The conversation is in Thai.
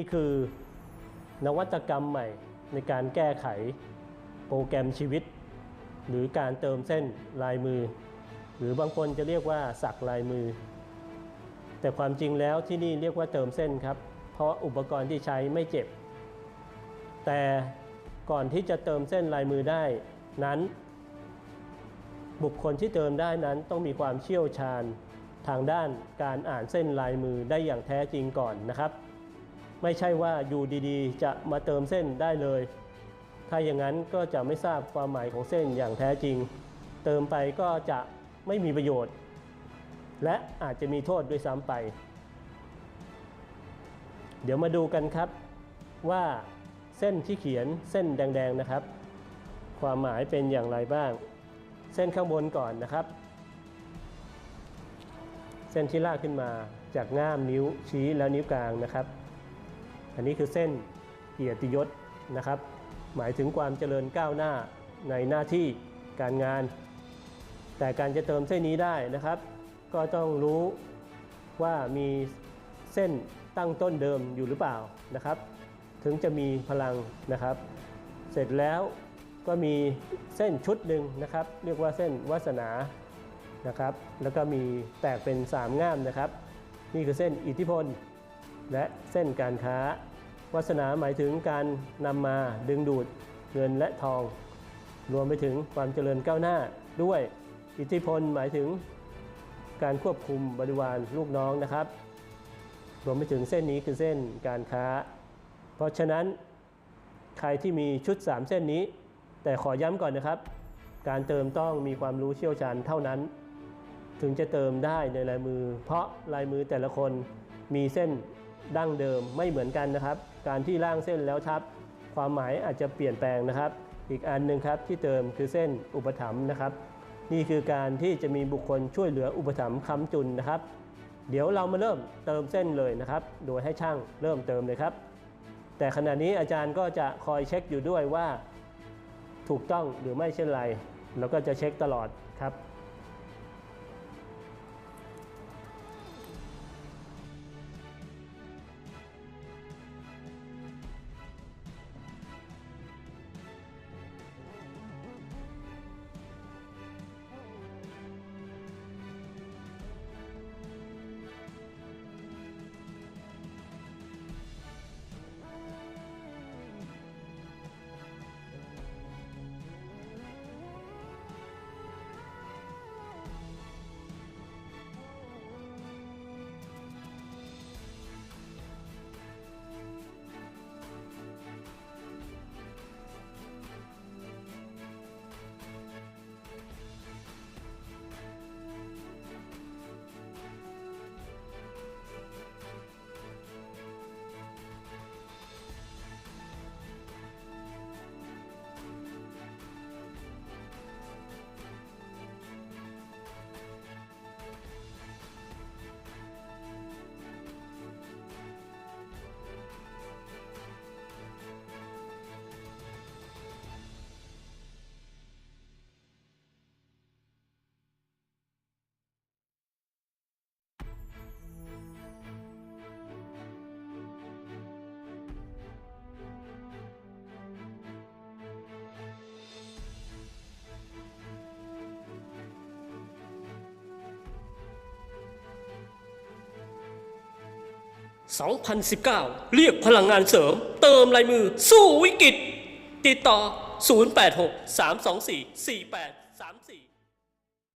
นี่คือนวัตกรรมใหม่ในการแก้ไขโปรแกรมชีวิต หรือการเติมเส้นลายมือ หรือบางคนจะเรียกว่าสักลายมือ แต่ความจริงแล้วที่นี่เรียกว่าเติมเส้นครับ เพราะอุปกรณ์ที่ใช้ไม่เจ็บ แต่ก่อนที่จะเติมเส้นลายมือได้นั้น บุคคลที่เติมได้นั้นต้องมีความเชี่ยวชาญ ทางด้านการอ่านเส้นลายมือได้อย่างแท้จริงก่อนนะครับ ไม่ใช่ว่าอยู่ดีๆ จะมาเติมเส้นได้เลย ถ้าอย่างนั้นก็จะไม่ทราบความหมายของเส้นอย่างแท้จริง เติมไปก็จะไม่มีประโยชน์ และอาจจะมีโทษด้วยซ้ำไป เดี๋ยวมาดูกันครับว่าเส้นที่เขียนเส้นแดงๆนะครับ ความหมายเป็นอย่างไรบ้าง เส้นข้างบนก่อนนะครับ เส้นที่ลากขึ้นมาจากง่ามนิ้วชี้แล้วนิ้วกลางนะครับ อันนี้คือเส้นเกียรติยศนะครับ หมายถึงความเจริญก้าวหน้าในหน้าที่การงาน แต่การจะเติมเส้นนี้ได้นะครับ ก็ต้องรู้ว่ามีเส้นตั้งต้นเดิมอยู่หรือเปล่านะครับ ถึงจะมีพลังนะครับ เสร็จแล้วก็มีเส้นชุดหนึ่งนะครับ เรียกว่าเส้นวาสนานะครับ แล้วก็มีแตกเป็น 3 ง่ามนะครับ นี่คือเส้นอิทธิพล และเส้นการค้า วาสนาหมายถึงการนำมาดึงดูดเงินและทอง รวมไปถึงความเจริญก้าวหน้าด้วย อิทธิพลหมายถึงการควบคุมบริวารลูกน้องนะครับ รวมไปถึงเส้นนี้คือเส้นการค้า เพราะฉะนั้นใครที่มีชุด 3 เส้นนี้ แต่ขอย้ำก่อนนะครับ การเติมต้องมีความรู้เชี่ยวชาญเท่านั้น ถึงจะเติมได้ในลายมือ เพราะลายมือแต่ละคนมีเส้น ดั้งเดิมไม่เหมือนกันนะครับ การที่ร่างเส้นแล้วทับ ความหมายอาจจะเปลี่ยนแปลงนะครับ อีกอันหนึ่งครับที่เติมคือเส้นอุปถัมภ์นะครับ นี่คือการที่จะมีบุคคลช่วยเหลืออุปถัมภ์ค้ำจุนนะครับ เดี๋ยวเรามาเริ่มเติมเส้นเลยนะครับ โดยให้ช่างเริ่มเติมเลยครับ แต่ขณะนี้อาจารย์ก็จะคอยเช็คอยู่ด้วยว่า ถูกต้องหรือไม่เช่นไรแล้วก็จะเช็คตลอดครับ 2019 เรียกพลังงานเสริม เติมลายมือ สู้วิกฤต ติดต่อ 086 324 4834